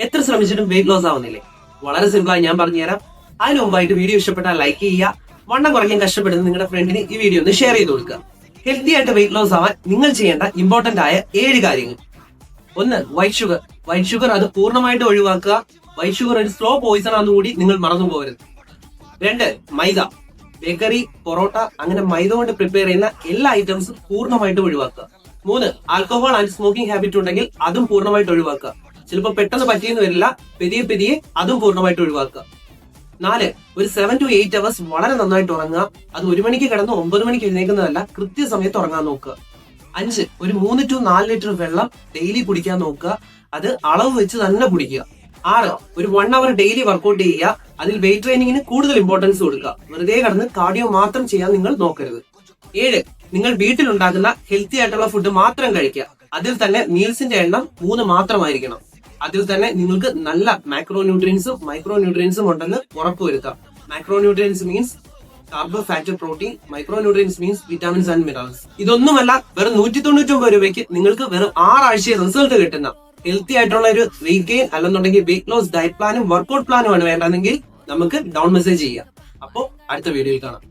എത്ര ശ്രമിച്ചിട്ടും weight loss ആവുന്നില്ലേ? വളരെ സിമ്പിളായി ഞാൻ പറഞ്ഞുതരാം. അതിന് മുമ്പായിട്ട് വീഡിയോ ഇഷ്ടപ്പെട്ടാൽ ലൈക്ക് ചെയ്യുക. വണ്ണം കുറയ്ക്കാൻ കഷ്ടപ്പെടുന്ന നിങ്ങളുടെ ഫ്രണ്ടിന് ഈ വീഡിയോ ഒന്ന് ഷെയർ ചെയ്ത് കൊടുക്കുക. ഹെൽത്തി ആയിട്ട് വെയിറ്റ് ലോസ് ആവാൻ നിങ്ങൾ ചെയ്യേണ്ട ഇമ്പോർട്ടന്റ് ആയ ഏഴ് കാര്യങ്ങൾ. ഒന്ന് വൈറ്റ് ഷുഗർ വൈറ്റ് ഷുഗർ അത് പൂർണമായിട്ട് ഒഴിവാക്കുക. വൈറ്റ് ഷുഗർ ഒരു സ്ലോ പോയിസൺ ആണെന്ന് കൂടി നിങ്ങൾ മറന്നു പോകരുത്. രണ്ട് മൈദ. ബേക്കറി പൊറോട്ട അങ്ങനെ മൈദ കൊണ്ട് പ്രിപ്പയർ ചെയ്യുന്ന എല്ലാ ഐറ്റംസും പൂർണമായിട്ട് ഒഴിവാക്കുക. മൂന്ന് ആൽക്കഹോൾ ആൻഡ് സ്മോക്കിംഗ് ഹാബിറ്റ് ഉണ്ടെങ്കിൽ അതും പൂർണമായിട്ട് ഒഴിവാക്കുക. ചിലപ്പോൾ പെട്ടെന്ന് പറ്റിയെന്ന് വരില്ല. പെരിയെ പെരിയെ അതും പൂർണമായിട്ട് ഒഴിവാക്കുക. നാല് ഒരു സെവൻ ടു എയ്റ്റ് അവേഴ്സ് വളരെ നന്നായിട്ട് ഉറങ്ങുക. അത് ഒരു മണിക്ക് കിടന്ന് ഒമ്പത് മണിക്ക് എഴുന്നേക്കുന്നതല്ല കൃത്യസമയത്ത് ഉറങ്ങാൻ നോക്കുക. അഞ്ച് ഒരു മൂന്ന് ടു നാല് ലിറ്റർ വെള്ളം ഡെയിലി കുടിക്കാൻ നോക്കുക. അത് അളവ് വെച്ച് തന്നെ കുടിക്കുക. ആറ് ഒരു വൺ അവർ ഡെയിലി വർക്കൗട്ട് ചെയ്യുക. അതിൽ വെയിറ്റ് ട്രെയിനിങ്ങിന് കൂടുതൽ ഇമ്പോർട്ടൻസ് കൊടുക്കുക. വെറുതെ കടന്ന് കാർഡിയോ മാത്രം ചെയ്യാൻ നിങ്ങൾ നോക്കരുത്. ഏഴ് നിങ്ങൾ വീട്ടിലുണ്ടാക്കുന്ന ഹെൽത്തി ആയിട്ടുള്ള ഫുഡ് മാത്രം കഴിക്കുക. അതിൽ തന്നെ മീൽസിന്റെ എണ്ണം മൂന്ന് മാത്രമായിരിക്കണം. അതിൽ തന്നെ നിങ്ങൾക്ക് നല്ല മാക്രോ ന്യൂട്രിയൻസും മൈക്രോ ന്യൂട്രിയൻസും ഉണ്ടെന്ന് ഉറപ്പുവരുത്താം. Macro nutrients means carbo fat protein micro nutrients means vitamins and minerals ഇതൊന്നുമല്ല വെറും നൂറ്റി തൊണ്ണൂറ്റി ഒമ്പത് രൂപയ്ക്ക് നിങ്ങൾക്ക് വെറും ആറാഴ്ച റിസൾട്ട് കിട്ടുന്ന ഹെൽത്തി ആയിട്ടുള്ള ഒരു വെയിറ്റ് ഗെയിൻ അല്ലെന്നുണ്ടെങ്കിൽ വെയിറ്റ് ലോസ് ഡയറ്റ് പ്ലാനും വർക്കൗട്ട് പ്ലാനും ആണ് വേണ്ടതെങ്കിൽ നമുക്ക് ഡൗൺ മെസ്സേജ് ചെയ്യാം. അപ്പോൾ അടുത്ത വീഡിയോയിൽ കാണാം.